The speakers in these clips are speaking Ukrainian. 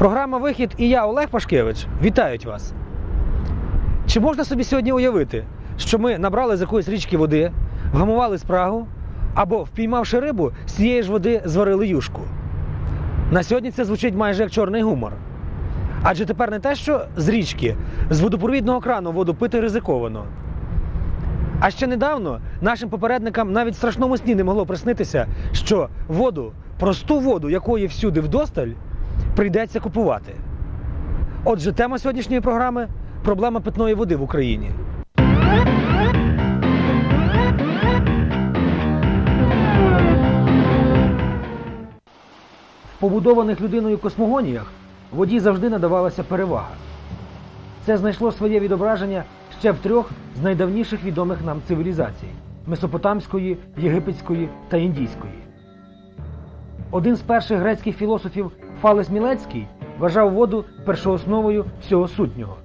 Програма Вихід і я, Олег Пашкевич, вітають вас. Чи можна собі сьогодні уявити, що ми набрали з якоїсь річки води, вгамували спрагу або, впіймавши рибу, з цієї ж води зварили юшку? На сьогодні це звучить майже як чорний гумор. Адже тепер не те, що з річки, з водопровідного крану воду пити ризиковано. А ще недавно нашим попередникам навіть в страшному сні не могло приснитися, що воду, просту воду, якої всюди вдосталь, прийдеться купувати. Отже, тема сьогоднішньої програми проблема питної води в Україні. В побудованих людиною космогоніях воді завжди надавалася перевага. Це знайшло своє відображення ще в трьох з найдавніших відомих нам цивілізацій месопотамської, єгипетської та індійської. Один з перших грецьких філософів Фалес Мілецький вважав воду першоосновою всього сутнього.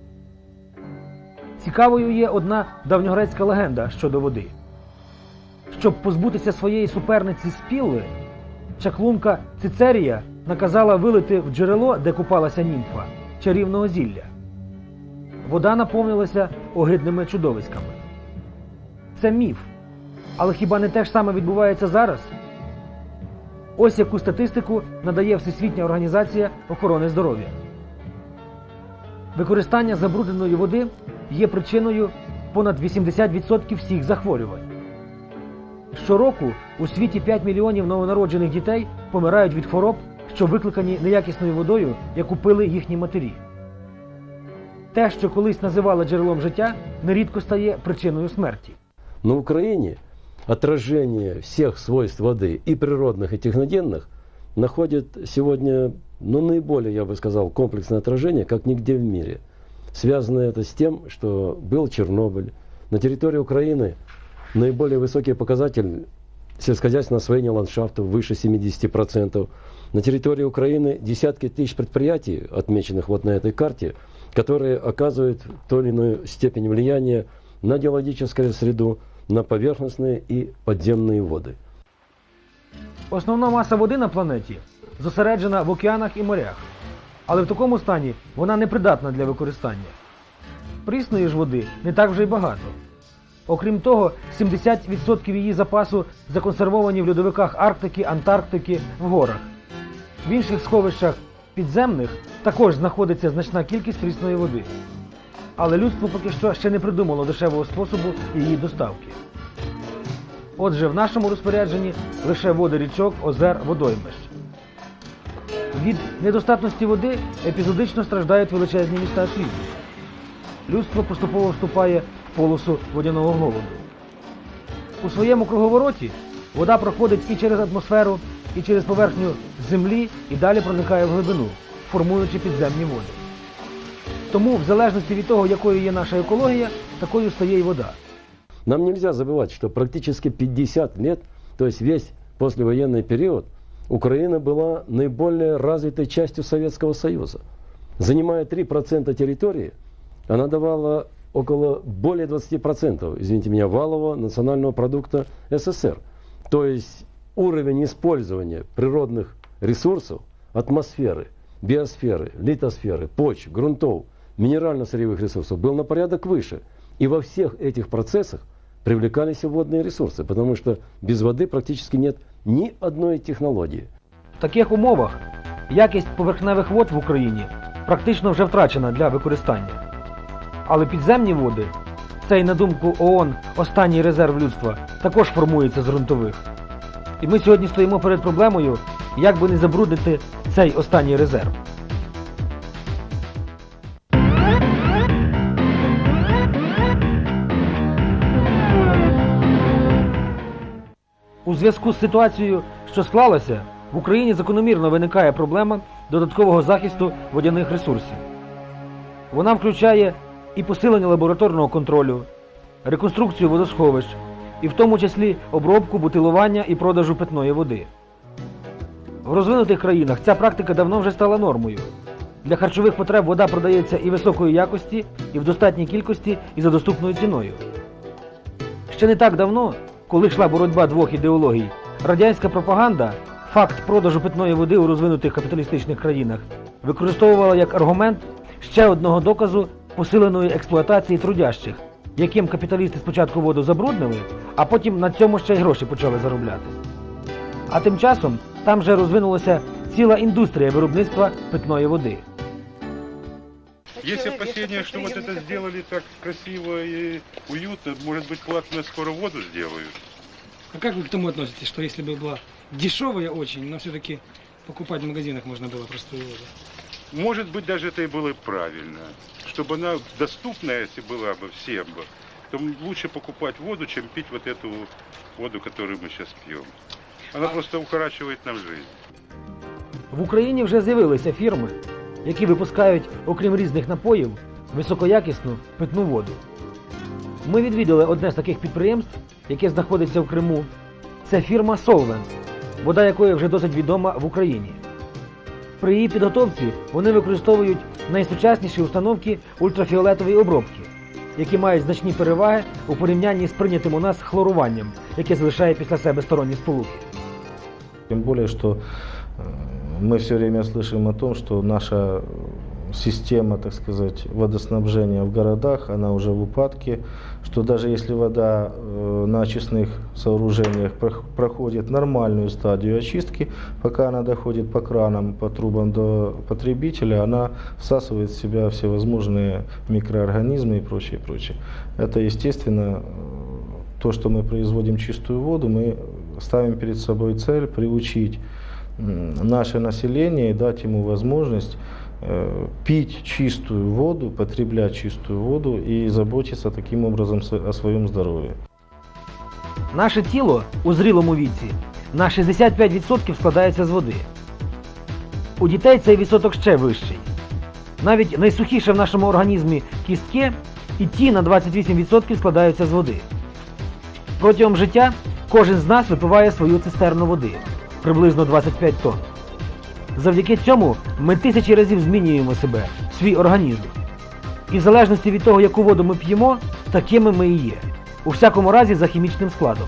Цікавою є одна давньогрецька легенда щодо води. Щоб позбутися своєї суперниці спілли, чаклунка Цицерія наказала вилити в джерело, де купалася німфа, чарівного зілля. Вода наповнилася огидними чудовиськами. Це міф. Але хіба не те ж саме відбувається зараз? Ось яку статистику надає Всесвітня організація охорони здоров'я. Використання забрудненої води є причиною понад 80% всіх захворювань. Щороку у світі 5 мільйонів новонароджених дітей помирають від хвороб, що викликані неякісною водою, яку пили їхні матері. Те, що колись називали джерелом життя, нерідко стає причиною смерті. На Украине отражение всех свойств воды и природных, и техногенных находит сегодня, ну, наиболее, я бы сказал, комплексное отражение, как нигде в мире. Связано это с тем, что был Чернобыль. На территории Украины наиболее высокий показатель сельскохозяйственного освоения ландшафта выше 70%. На территории Украины десятки тысяч предприятий, отмеченных вот на этой карте, которые оказывают той или иную степень влияния на геологическую среду, на поверхностные и подземные воды. Основна маса води на планеті зосереджена в океанах і морях, але в такому стані вона непридатна для використання. Прісної ж води не так вже й багато. Окрім того, 70% її запасу законсервовані в льодовиках Арктики, Антарктики, в горах. В інших сховищах підземних також знаходиться значна кількість прісної води. Але людство поки що ще не придумало дешевого способу її доставки. Отже, в нашому розпорядженні лише води річок, озер, водоймищ. Від недостатності води епізодично страждають величезні міста світу. Людство поступово вступає в полосу водяного голоду. У своєму круговороті вода проходить і через атмосферу, і через поверхню землі, і далі проникає в глибину, формуючи підземні води. Тому, в залежності від того, якою є наша екологія, такою стає й вода. Нам нельзя забывать, что практически 50 лет, то есть весь послевоенный период, Украина была наиболее развитой частью Советского Союза. Занимая 3% территории, она давала около более 20%, извините меня, валового национального продукта СССР. То есть уровень использования природных ресурсов, атмосферы, биосферы, литосферы, почв, грунтов, минерально-сырьевых ресурсов был на порядок выше. И во всех этих процессах привлекались и водные ресурсы, потому что без воды практически нет ни одной технологии. В таких умовах якість поверхневих вод в Україні практично вже втрачена для використання. Але підземні води, цей, на думку ООН, останній резерв людства, також формується з ґрунтових. І ми сьогодні стоїмо перед проблемою, як би не забруднити цей останній резерв. Зв'язку з ситуацією, що склалася, в Україні закономірно виникає проблема додаткового захисту водяних ресурсів. Вона включає і посилення лабораторного контролю, реконструкцію водосховищ, і в тому числі обробку, бутилування і продажу питної води. В розвинутих країнах ця практика давно вже стала нормою. Для харчових потреб вода продається і високої якості, і в достатній кількості, і за доступною ціною. Ще не так давно, коли йшла боротьба двох ідеологій, радянська пропаганда, факт продажу питної води у розвинутих капіталістичних країнах використовувала як аргумент ще одного доказу посиленої експлуатації трудящих, яким капіталісти спочатку воду забруднили, а потім на цьому ще й гроші почали заробляти. А тим часом там вже розвинулася ціла індустрія виробництва питної води. Есть опасения, что вот это сделали так красиво и уютно, может быть, платно скоро воду сделают. А как вы к тому относитесь, что если бы была дешевая очень, но все-таки покупать в магазинах можно было простую воду? Может быть, даже это и было правильно. Чтобы она доступная, если была бы всем бы, то лучше покупать воду, чем пить вот эту воду, которую мы сейчас пьем. Она просто укорачивает нам жизнь. В Україні вже з'явилися фірми, які випускають, окрім різних напоїв, високоякісну питну воду. Ми відвідали одне з таких підприємств, яке знаходиться в Криму. Це фірма Solvent, вода якої вже досить відома в Україні. При її підготовці вони використовують найсучасніші установки ультрафіолетової обробки, які мають значні переваги у порівнянні з прийнятим у нас хлоруванням, яке залишає після себе сторонні сполуки. Тем более, что э, мы все время слышим о том, что наша э, система, так сказать, водоснабжения в городах, она уже в упадке, что даже если вода э, на очистных сооружениях прох- проходит нормальную стадию очистки, пока она доходит по кранам, по трубам до потребителя, она всасывает в себя всевозможные микроорганизмы и прочее, прочее. Это, естественно, э, то, что мы производим чистую воду, мы ставим перед собой цель приучить наше население и дать ему возможность э, пить чистую воду, потреблять чистую воду и заботиться таким образом о своем здоровье. Наше тіло у зрілому віці на 65% складається з води. У дітей цей відсоток ще вищий. Навіть найсухіше в нашому організмі кістки і ті на 28% складаються з води. Протягом життя кожен з нас випиває свою цистерну води приблизно 25 тонн. Завдяки цьому ми тисячі разів змінюємо себе, свій організм. І в залежності від того, яку воду ми п'ємо, такими ми і є. У всякому разі за хімічним складом.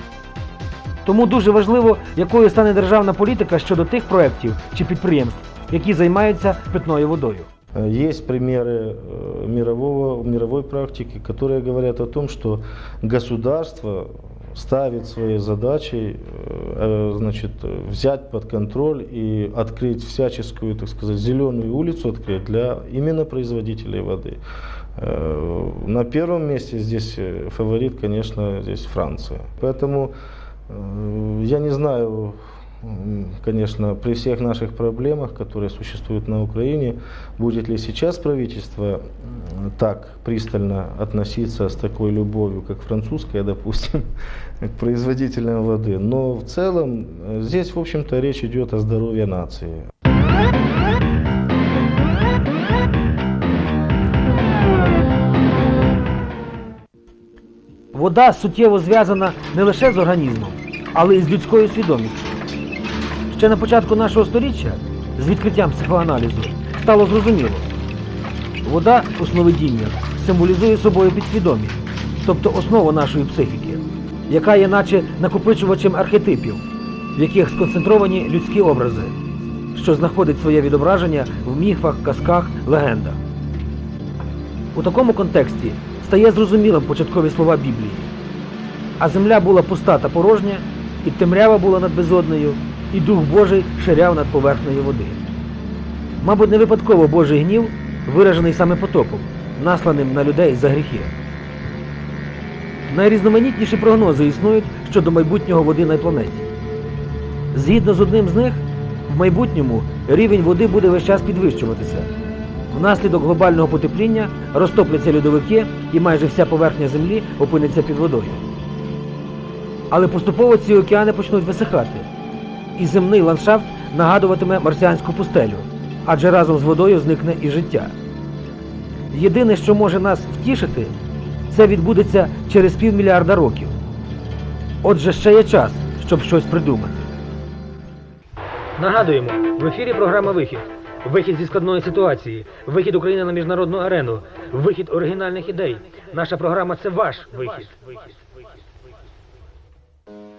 Тому дуже важливо, якою стане державна політика щодо тих проєктів чи підприємств, які займаються питною водою. Э, Есть примеры э, мирового, мировой практики, которые говорят о том, что государство ставит своей задачей э, значит, взять под контроль и открыть всяческую, так сказать, зеленую улицу открыть для именно производителей воды. Э, На первом месте здесь э, фаворит, конечно, здесь Франция. Поэтому я не знаю, конечно, при всех наших проблемах, которые существуют на Украине, будет ли сейчас правительство м, так пристально относиться с такой любовью, как французская, допустим, к производителям воды. Но в целом э, здесь, в общем-то, речь идет о здоровье нации. Вода суттєво зв'язана не лише з організмом, але й з людською свідомістю. Ще на початку нашого століття, з відкриттям психоаналізу, стало зрозуміло, вода у сновидіннях символізує собою підсвідомість, тобто основу нашої психіки, яка є наче накопичувачем архетипів, в яких сконцентровані людські образи, що знаходить своє відображення в міфах, казках, легендах. У такому контексті стає зрозумілим початкові слова Біблії. А земля була пуста та порожня, і темрява була над безоднею, і Дух Божий ширяв над поверхнею води. Мабуть, не випадково Божий гнів виражений саме потопом, насланим на людей за гріхи. Найрізноманітніші прогнози існують щодо майбутнього води на планеті. Згідно з одним з них, в майбутньому рівень води буде весь час підвищуватися. Внаслідок глобального потепління розтопляться льодовики і майже вся поверхня землі опиниться під водою. Але поступово ці океани почнуть висихати, і земний ландшафт нагадуватиме марсіанську пустелю, адже разом з водою зникне і життя. Єдине, що може нас втішити, це відбудеться через півмільярда років. Отже, ще є час, щоб щось придумати. Нагадуємо, в ефірі програма Вихід. Вихід зі складної ситуації, вихід України на міжнародну арену, вихід оригінальних ідей. Наша програма це ваш вихід.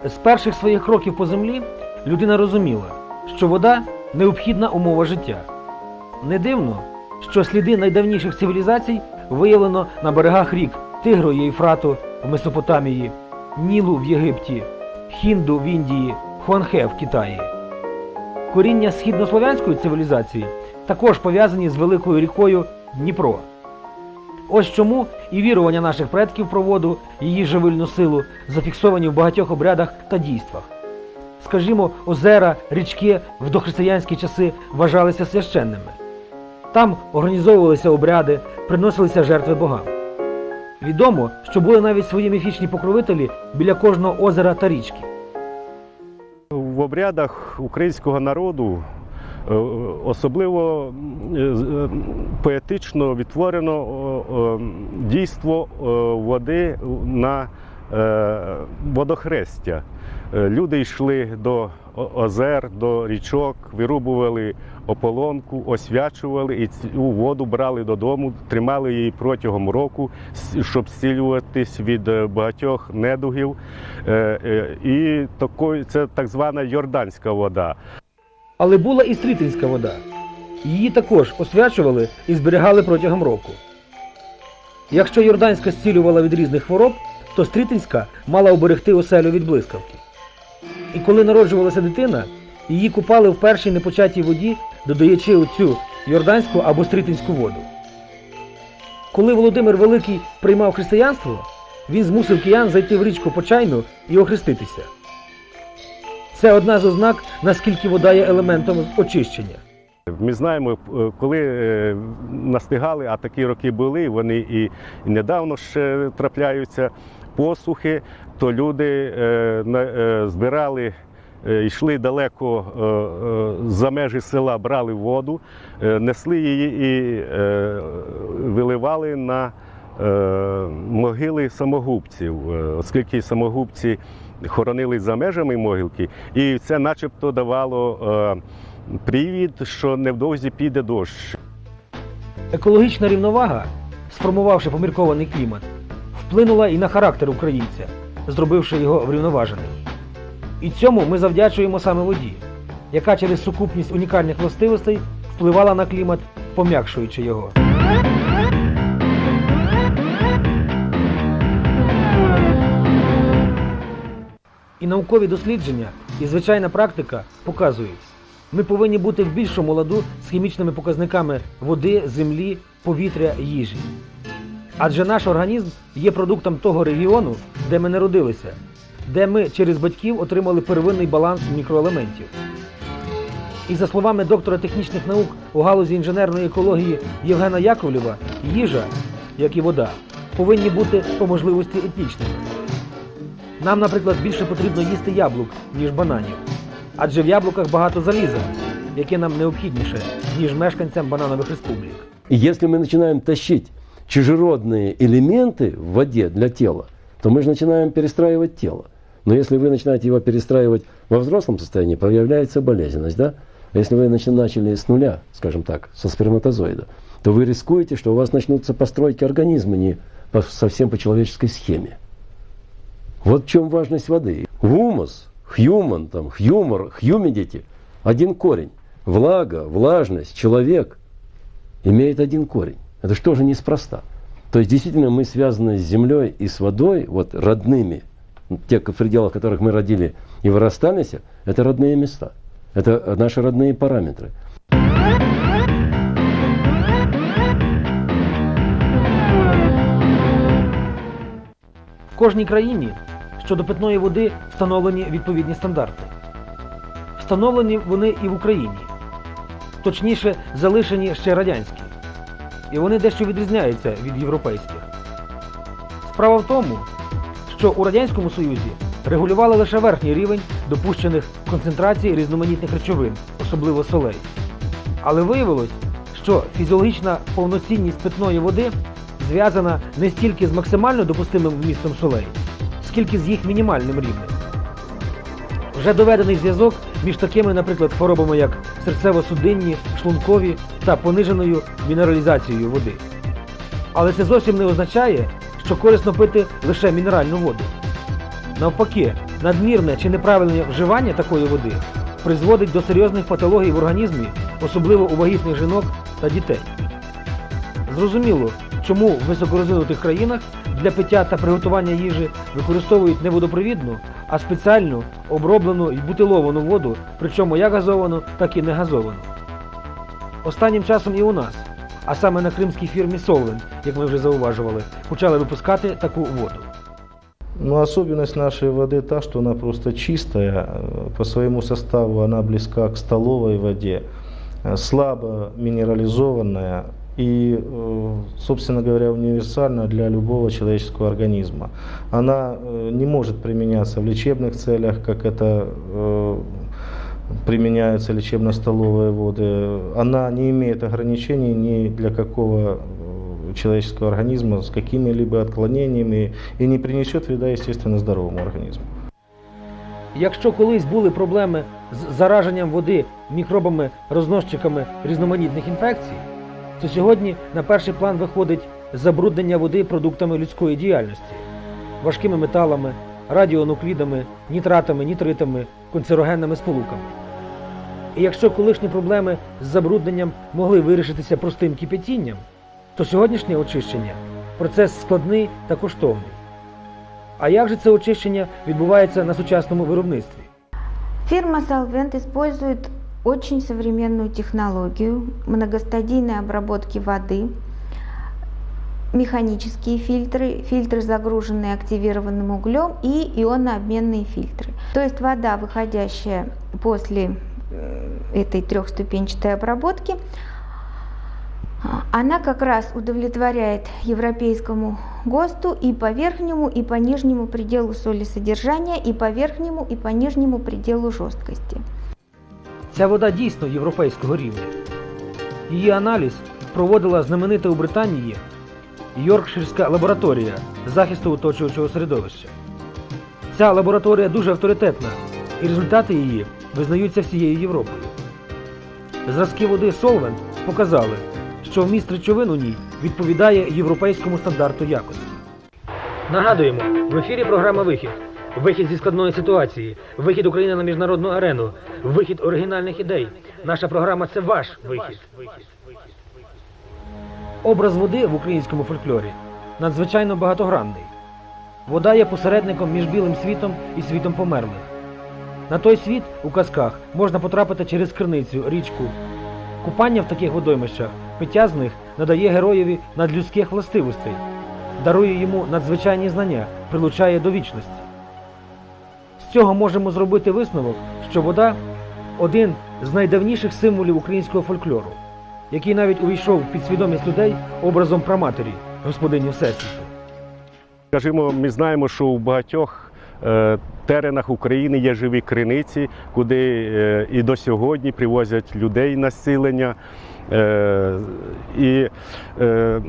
З перших своїх кроків по землі людина розуміла, що вода необхідна умова життя. Не дивно, що сліди найдавніших цивілізацій виявлено на берегах рік Тигру і Єфрату в Месопотамії, Нілу в Єгипті, Хінду в Індії, Хуанхе в Китаї. Коріння східнослов'янської цивілізації також пов'язані з великою рікою Дніпро. Ось чому і вірування наших предків про воду, її живильну силу зафіксовані в багатьох обрядах та дійствах. Скажімо, озера, річки в дохристиянські часи вважалися священними. Там організовувалися обряди, приносилися жертви богам. Відомо, що були навіть свої міфічні покровителі біля кожного озера та річки. В обрядах українського народу е, особливо е, е, поетично відтворено дійство води на водохрестя. Е, Люди йшли до озер, до річок, вирубували ополонку, освячували і цю воду брали додому, тримали її протягом року, щоб зцілюватись від е, багатьох недугів. Е, е, І це так звана йорданська вода. Але була і стрітинська вода. Її також освячували і зберігали протягом року. Якщо Йорданська зцілювала від різних хвороб, то стрітинська мала оберегти оселю від блискавки. І коли народжувалася дитина, її купали в першій непочатій воді, додаючи оцю йорданську або стрітинську воду. Коли Володимир Великий приймав християнство, він змусив киян зайти в річку Почайну і охреститися. Це одна з ознак, наскільки вода є елементом очищення. Ми знаємо, е, коли е, настигали, а такі роки були, вони і і недавно ще трапляються посухи, то люди е, е, збирали, е, йшли далеко за межі села, брали воду, несли її і виливали на могили самогубців, оскільки самогубці хоронили за межами могилки, і це начебто давало. Привід, що невдовзі піде дощ. Екологічна рівновага, сформувавши поміркований клімат, вплинула і на характер українця, зробивши його врівноваженим. І цьому ми завдячуємо саме воді, яка через сукупність унікальних властивостей впливала на клімат, пом'якшуючи його. І наукові дослідження, і звичайна практика показують, ми повинні бути в більшому ладу з хімічними показниками води, землі, повітря, їжі. Адже наш організм є продуктом того регіону, де ми народилися, де ми через батьків отримали первинний баланс мікроелементів. І за словами доктора технічних наук у галузі інженерної екології Євгена Яковлєва, їжа, як і вода, повинні бути по можливості етнічними. Нам, наприклад, більше потрібно їсти яблук, ніж бананів. Адже в яблуках багато заліза, яке нам необхідніше, ніж мешканцям бананових республік. И если мы начинаем тащить чужеродные элементы в воде для тела, то мы же начинаем перестраивать тело. Но если вы начинаете его перестраивать во взрослом состоянии, проявляется болезненность, да? А если вы начали с нуля, скажем так, со сперматозоида, то вы рискуете, что у вас начнутся постройки организма не по- совсем по человеческой схеме. Вот в чем важность воды. Гумус, хьюман, там, хьюмор, хьюмидити – один корень. Влага, влажность, человек имеет один корень. Это что же неспроста. То есть действительно мы связаны с землей и с водой, вот родными, те, в пределах которых мы родили и вырастались, это родные места. Это наши родные параметры. В кожній країні щодо питної води встановлені відповідні стандарти. Встановлені вони і в Україні. Точніше, залишені ще радянські. І вони дещо відрізняються від європейських. Справа в тому, що у Радянському Союзі регулювали лише верхній рівень допущених концентрацій різноманітних речовин, особливо солей. Але виявилось, що фізіологічна повноцінність питної води зв'язана не стільки з максимально допустимим вмістом солей, скільки з їх мінімальним рівнем. Вже доведений зв'язок між такими, наприклад, хворобами, як серцево-судинні, шлункові та пониженою мінералізацією води. Але це зовсім не означає, що корисно пити лише мінеральну воду. Навпаки, надмірне чи неправильне вживання такої води призводить до серйозних патологій в організмі, особливо у вагітних жінок та дітей. Зрозуміло, чому в високорозвинутих країнах для пиття та приготування їжі використовують не водопровідну, а спеціальну оброблену і бутиловану воду, причому як газовану, так і не газовану. Останнім часом і у нас, а саме на кримській фірмі Солвен, як ми вже зауважували, почали випускати таку воду. Но особенность нашей воды та, что она просто чистая, э, по своему составу она близка к столовой воде, э, слабо минерализованная и, э, собственно говоря, универсальна для любого человеческого организма. Она э, не может применяться в лечебных целях, как это э, применяются лечебно-столовые воды. Она не имеет ограничений ни для какого э, человеческого организма с какими-либо отклонениями и не принесет вреда, естественно, здоровому организму. Якщо колись були проблеми з зараженням води мікробами, розносчиками різноманітних інфекцій, то сьогодні на перший план виходить забруднення води продуктами людської діяльності, важкими металами, радіонуклідами, нітратами, нітритами, канцерогенними сполуками. І якщо колишні проблеми з забрудненням могли вирішитися простим кипятінням, то сьогоднішнє очищення процес складний та коштовний. А як же це очищення відбувається на сучасному виробництві? Фирма Solvent использует очень современную технологию многостадийной обработки воды, механические фильтры, фильтры, загруженные активированным углем и ионообменные фильтры. То есть вода, выходящая после э, этой трехступенчатой обработки, а, она как раз удовлетворяет европейскому ГОСТу и по верхнему, и по нижнему пределу солесодержания, и по верхнему, и по нижнему пределу жесткости. Ця вода дійсно європейського рівня. Її аналіз проводила знаменита у Британії Йоркширська лабораторія захисту оточуючого середовища. Ця лабораторія дуже авторитетна, і результати її визнаються всією Європою. Зразки води Solvent показали, що вміст речовин у ній відповідає європейському стандарту якості. Нагадуємо, в ефірі програма Вихід. Вихід зі складної ситуації, вихід України на міжнародну арену, вихід оригінальних ідей. Наша програма це ваш вихід. Образ води в українському фольклорі надзвичайно багатогранний. Вода є посередником між білим світом і світом померлих. На той світ у казках можна потрапити через криницю, річку. Купання в таких водоймищах, пиття з них надає героєві надлюдських властивостей, дарує йому надзвичайні знання, прилучає до вічності. З цього можемо зробити висновок, що вода один з найдавніших символів українського фольклору, який навіть увійшов в підсвідомість людей образом праматері, господині Всесвіту. Скажімо, ми знаємо, що у багатьох е, теренах України є живі криниці, куди е, і до сьогодні привозять людей населення. Е, і е,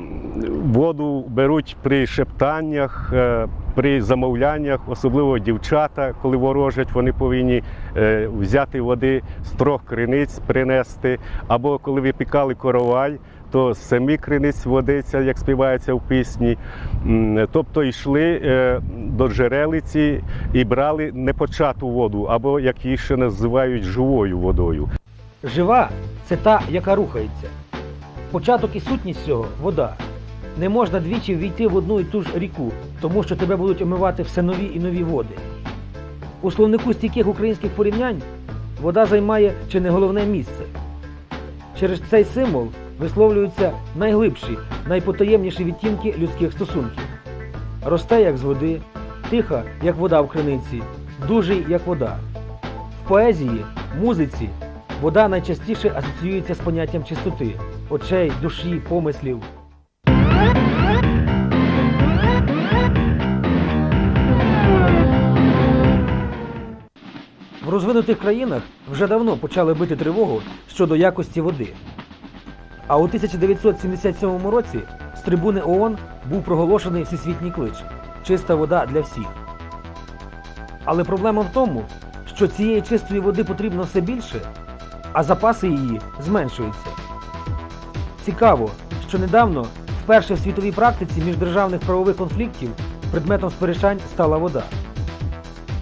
воду беруть при шептаннях, е, при замовляннях, особливо дівчата, коли ворожать, вони повинні взяти води з трьох криниць, принести. Або коли випікали коровай, то з самі криниць водиться, як співається в пісні. Тобто йшли до джерелиці і брали непочату воду, або як її ще називають живою водою. Жива це та, яка рухається. Початок і сутність цього вода. Не можна двічі війти в одну і ту ж ріку, тому що тебе будуть омивати все нові і нові води. У словнику стійких українських порівнянь вода займає чи не головне місце. Через цей символ висловлюються найглибші, найпотаємніші відтінки людських стосунків. Росте як з води, тиха, як вода в криниці, дужий, як вода. В поезії, музиці вода найчастіше асоціюється з поняттям чистоти, очей, душі, помислів. В розвинутих країнах вже давно почали бити тривогу щодо якості води. А у 1977 році з трибуни ООН був проголошений всесвітній клич Чиста вода для всіх. Але проблема в тому, що цієї чистої води потрібно все більше, а запаси її зменшуються. Цікаво, що недавно вперше в світовій практиці міждержавних правових конфліктів предметом сперечань стала вода.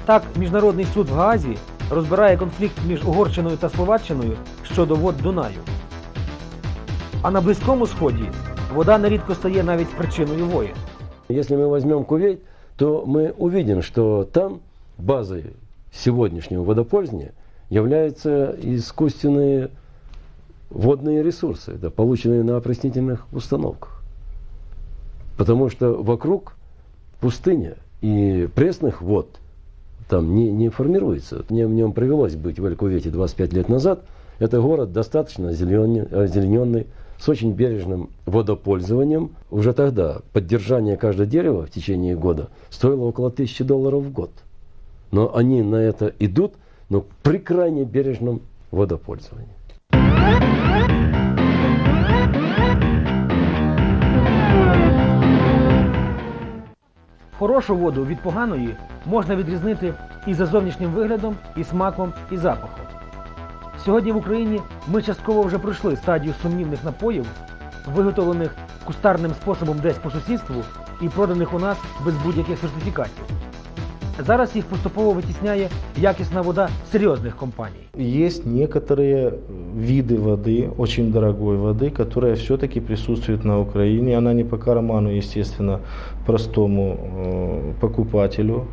Так, Міжнародний суд в Гаазі розбирає конфлікт між Угорщиною та Словаччиною щодо вод Дунаю. А на Близькому Сході вода нерідко стає навіть причиною воєн. Если мы возьмем Кувейт, то мы увидим, что там базой сегодняшнего водопользования являются искусственные водные ресурсы, да, полученные на опреснительных установках. Потому что вокруг пустыня и пресных вод там не, не формируется. Мне в нем привелось быть в Эль-Кувейте 25 лет назад. Это город достаточно озеленен- озелененный, с очень бережным водопользованием. Уже тогда поддержание каждого дерева в течение года стоило около тысячи долларов в год. Но они на это идут, но при крайне бережном водопользовании. Хорошу воду від поганої можна відрізнити і за зовнішнім виглядом, і смаком, і запахом. Сьогодні в Україні ми частково вже пройшли стадію сумнівних напоїв, виготовлених кустарним способом десь по сусідству і проданих у нас без будь-яких сертифікатів. Зараз їх поступово витісняє якісна вода серйозних компаній. Есть некоторые виды воды, очень дорогой воды, которая все-таки присутствует на Украине. Она не по карману, естественно, простому э, покупателю.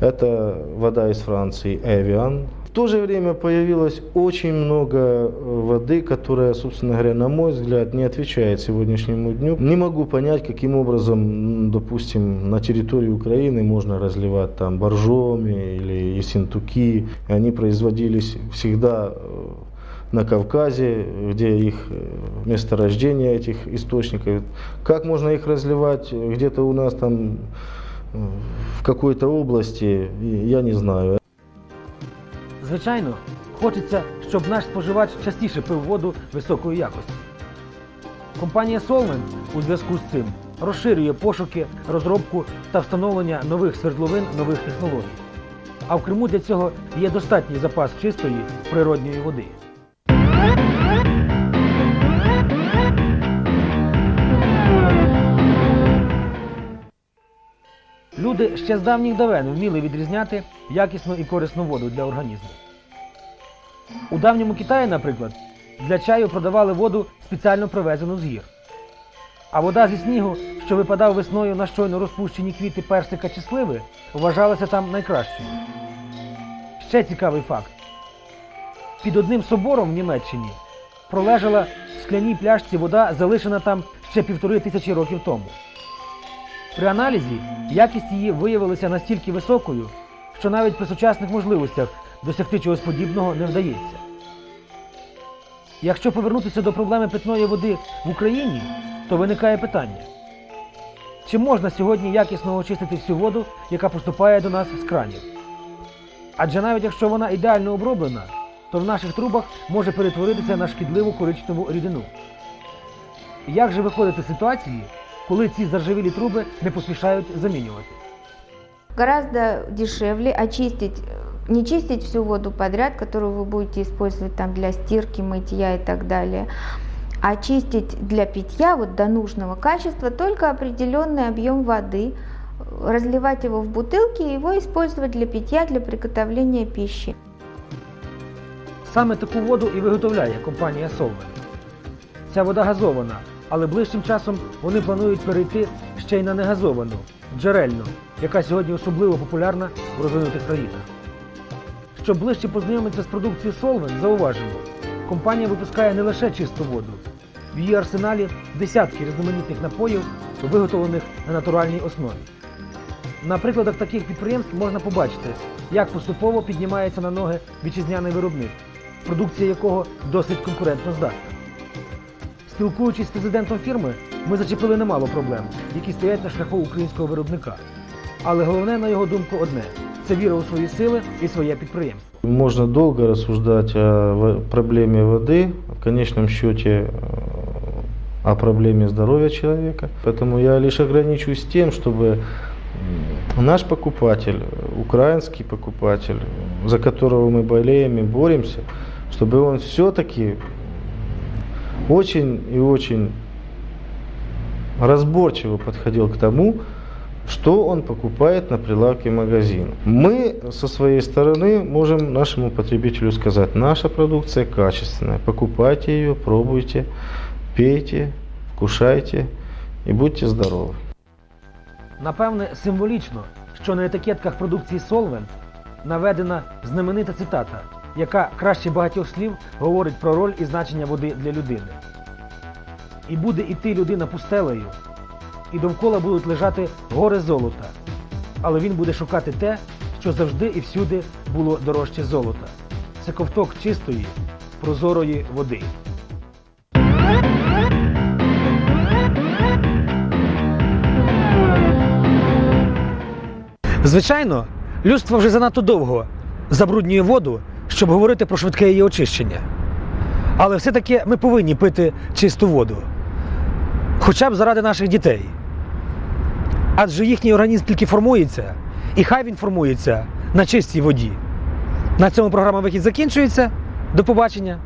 Э, Это вода из Франции Evian. То же время появилось очень много э, воды, которая, собственно говоря, на мой взгляд, не отвечает сегодняшнему дню. Не могу понять, каким образом, допустим, на территории Украины можно разливать там боржоми или ессентуки. Они производились всегда э, на Кавказе, где их э, месторождение этих источников. Как можно их разливать где-то у нас там в какой-то области, я не знаю. Звичайно, хочеться, щоб наш споживач частіше пив воду високої якості. Компанія Solvent у зв'язку з цим розширює пошуки, розробку та встановлення нових свердловин нових технологій. А в Криму для цього є достатній запас чистої природньої води. Люди ще з давніх давен вміли відрізняти якісну і корисну воду для організму. У давньому Китаї, наприклад, для чаю продавали воду спеціально привезену з гір. А вода зі снігу, що випадав весною на щойно розпущені квіти персика чи сливи, вважалася там найкращою. Ще цікавий факт. Під одним собором в Німеччині пролежала в скляній пляшці вода, залишена там ще півтори тисячі років тому. При аналізі якість її виявилася настільки високою, що навіть при сучасних можливостях досягти чогось подібного не вдається. Якщо повернутися до проблеми питної води в Україні, то виникає питання: чи можна сьогодні якісно очистити всю воду, яка поступає до нас з кранів? Адже навіть якщо вона ідеально оброблена, то в наших трубах може перетворитися на шкідливу коричневу рідину. Як же виходити з ситуації, коли ці заржавілі труби не поспішають замінювати? Гораздо дешевле очистить, э, не чистить всю воду подряд, которую вы будете использовать там для стирки, мытья и так далее, а чистить для питья вот до нужного качества только определенный объем воды, э, разливать его в бутылки и его использовать для питья, для приготовления пищи. Саме таку воду і виготовляє компанія Solvent. Ця вода газована, але ближчим часом вони планують перейти ще й на негазовану, джерельну, яка сьогодні особливо популярна в розвинутих країнах. Щоб ближче познайомитися з продукцією Solvent, зауважимо, компанія випускає не лише чисту воду. В її арсеналі десятки різноманітних напоїв, виготовлених на натуральній основі. На прикладах таких підприємств можна побачити, як поступово піднімається на ноги вітчизняний виробник, продукція якого досить конкурентно здатна. Спілкуючись з президентом фірми, ми зачепили немало проблем, які стоять на шляху українського виробника. Але головне, на його думку, одне це віра у свої сили і своє підприємство. Можно долго рассуждать о во- проблеме воды, в конечном счете э, о проблеме здоровья человека. Поэтому я лишь ограничусь тем, чтобы м, наш покупатель, украинский покупатель, за которого мы болеем и боремся, чтобы он все-таки очень и очень разборчиво подходил к тому, что он покупает на прилавке магазина. Мы со своей стороны можем нашему потребителю сказать, наша продукция качественная, покупайте ее, пробуйте, пейте, кушайте и будьте здоровы. Напевне, символічно, що на етикетках продукції Solvent наведена знаменита цитата, яка краще багатьох слів говорить про роль і значення води для людини. І буде іти людина пустелею, і довкола будуть лежати гори золота, але він буде шукати те, що завжди і всюди було дорожче золота. Це ковток чистої, прозорої води. Звичайно, людство вже занадто довго забруднює воду, щоб говорити про швидке її очищення. Але все-таки ми повинні пити чисту воду. Хоча б заради наших дітей. Адже їхній організм тільки формується, і хай він формується на чистій воді. На цьому програма вихід закінчується. До побачення.